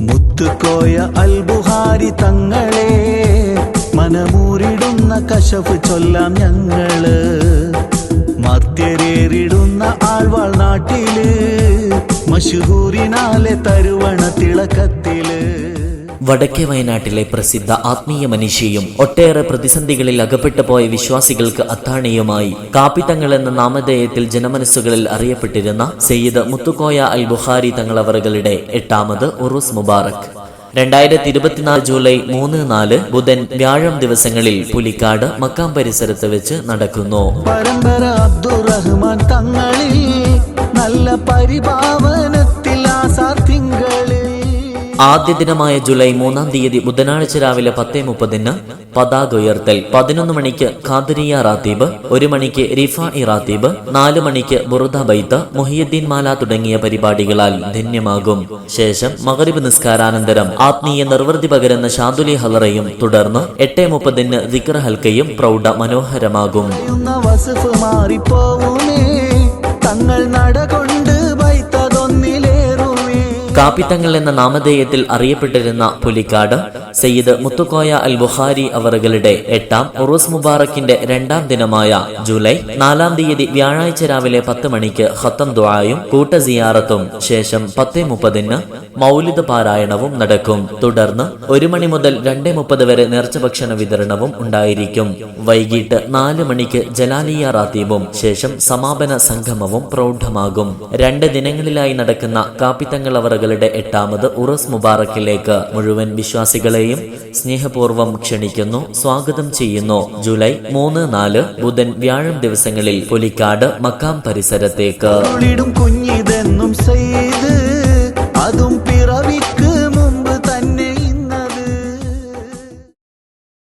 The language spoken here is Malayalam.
മുത്തുക്കോയ അൽബുഹാരി തങ്ങളെ മനമൂരിടുന്ന കശഫ് ചൊല്ലാം ഞങ്ങൾ. മർത്യരേറിടുന്ന ആൾവാൾ നാട്ടിൽ മഷുഹൂരിനാലെ തരുവണ തിളക്കത്തിൽ. വടക്കേ വയനാട്ടിലെ പ്രസിദ്ധ ആത്മീയ മനുഷ്യയും ഒട്ടേറെ പ്രതിസന്ധികളിൽ അകപ്പെട്ടു പോയ വിശ്വാസികൾക്ക് അത്താണിയുമായി കാപ്പിത്തങ്ങൾ എന്ന നാമധേയത്തിൽ ജനമനസ്സുകളിൽ അറിയപ്പെട്ടിരുന്ന സയ്യിദ് മുത്തുക്കോയ അൽ ബുഖാരി തങ്ങളവറുകളുടെ എട്ടാമത് ഉറുസ് മുബാറക്. രണ്ടായിരത്തി ഇരുപത്തിനാല് ജൂലൈ മൂന്ന് നാല് ബുധൻ വ്യാഴം ദിവസങ്ങളിൽ പുലിക്കാട് മക്കാം പരിസരത്ത് വെച്ച് നടക്കുന്നു. പരമ്പര അബ്ദുറഹ്മാൻ തങ്ങളിൽ നല്ല തിങ്കളിൽ ആദ്യ ദിനമായ ജൂലൈ മൂന്നാം തീയതി ബുധനാഴ്ച രാവിലെ പത്തേ മുപ്പതിന് പതാക ഉയർത്തൽ. പതിനൊന്ന് മണിക്ക് ഖാദരിയ റാത്തീബ് ഒരു മണിക്ക് റിഫ ഇ റാത്തീബ് നാല് മണിക്ക് ബുറുദ ബൈത്ത് മുഹിയുദ്ദീൻ മാല തുടങ്ങിയ പരിപാടികളാൽ ധന്യമാകും. ശേഷം മകരിബ് നിസ്കാരാനന്തരം ആത്മീയ നിർവൃതി പകരുന്ന ഷാദുലി ഹലറയും തുടർന്ന് എട്ട് മുപ്പതിന് ദിക്ര ഹൽക്കയും പ്രൗഢ മനോഹരമാകും. തങ്ങൾ ബൈത്തതൊന്നിലേറുമേ കാപ്പിത്തങ്ങൾ എന്ന നാമധേയത്തിൽ അറിയപ്പെട്ടിരുന്ന പുലിക്കാട് സയ്യിദ് മുത്തുക്കോയ അൽ ബുഹാരി അവറുകളുടെ എട്ടാം ഉറൂസ് മുബാറക്കിന്റെ രണ്ടാം ദിനമായ ജൂലൈ നാലാം തീയതി വ്യാഴാഴ്ച രാവിലെ പത്ത് മണിക്ക് ഹത്തം ദുആയും കൂട്ട സിയാറത്തും ശേഷം പത്തേ മുപ്പതിന് മൗലിദ് പാരായണവും നടക്കും. തുടർന്ന് ഒരു മണി മുതൽ രണ്ടേ മുപ്പത് വരെ നേർച്ച ഭക്ഷണ വിതരണവും ഉണ്ടായിരിക്കും. വൈകിട്ട് നാല് മണിക്ക് ജലാലിയ റാത്തീബും ശേഷം സമാപന സംഗമവും പ്രൗഢമാകും. രണ്ട് ദിനങ്ങളിലായി നടക്കുന്ന കാപ്പിത്തങ്ങൾ അവറുകളുടെ എട്ടാമത് ഉറസ് മുബാറക്കിലേക്ക് മുഴുവൻ വിശ്വാസികളെയും സ്നേഹപൂർവം ക്ഷണിക്കുന്നു സ്വാഗതം ചെയ്യുന്നു. ജൂലൈ മൂന്ന് നാല് ബുധൻ വ്യാഴം ദിവസങ്ങളിൽ പുലിക്കാട് മക്കാം പരിസരത്തേക്ക്. അതും